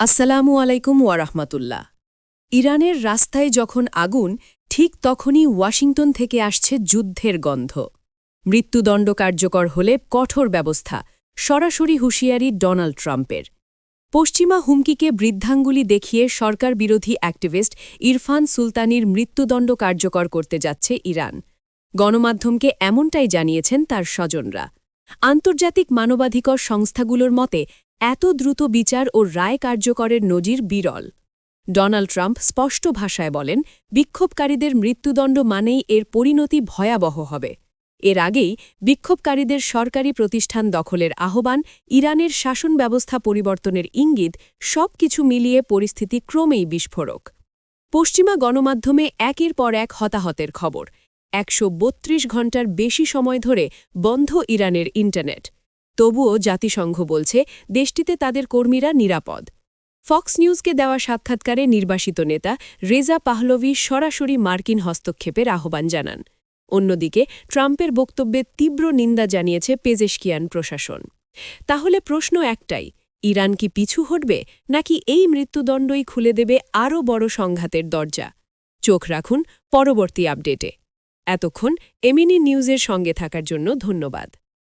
আসসালামু আলাইকুম ওয়ারাহমাতুল্লাহ ইরানের রাস্তায় যখন আগুন, ঠিক তখনই ওয়াশিংটন থেকে আসছে যুদ্ধের গন্ধ। মৃত্যুদণ্ড কার্যকর হলে কঠোর ব্যবস্থা, সরাসরি হুঁশিয়ারি ডোনাল্ড ট্রাম্পের। পশ্চিমা হুমকিকে বৃদ্ধাঙ্গুলি দেখিয়ে সরকার বিরোধী অ্যাক্টিভিস্ট ইরফান সুলতানির মৃত্যুদণ্ড কার্যকর করতে যাচ্ছে ইরান। গণমাধ্যমকে এমনটাই জানিয়েছেন তার স্বজনরা। আন্তর্জাতিক মানবাধিকার সংস্থাগুলোর মতে এত দ্রুত বিচার ও রায় কার্যকরের নজির বিরল। ডোনাল্ড ট্রাম্প স্পষ্ট ভাষায় বলেন, বিক্ষোভকারীদের মৃত্যুদণ্ড মানেই এর পরিণতি ভয়াবহ হবে। এর আগেই বিক্ষোভকারীদের সরকারি প্রতিষ্ঠান দখলের আহ্বান, ইরানের শাসন ব্যবস্থা পরিবর্তনের ইঙ্গিত, সবকিছু মিলিয়ে পরিস্থিতি ক্রমেই বিস্ফোরক। পশ্চিমা গণমাধ্যমে একের পর এক হতাহতের খবর। একশো বত্রিশ ঘণ্টার বেশি সময় ধরে বন্ধ ইরানের ইন্টারনেট। তবুও জাতিসংঘ বলছে, দেশটিতে তাদের কর্মীরা নিরাপদ। ফক্স নিউজকে দেওয়া সাক্ষাৎকারে নির্বাসিত নেতা রেজা পাহলভি সরাসরি মার্কিন হস্তক্ষেপের আহ্বান জানান। অন্যদিকে, ট্রাম্পের বক্তব্যে তীব্র নিন্দা জানিয়েছে পেজেশকিয়ান প্রশাসন। তাহলে প্রশ্ন একটাই, ইরান কি পিছু হটবে, নাকি এই মৃত্যুদণ্ডই খুলে দেবে আরও বড় সংঘাতের দরজা? চোখ রাখুন পরবর্তী আপডেটে। এতক্ষণ এমিনি নিউজের সঙ্গে থাকার জন্য ধন্যবাদ।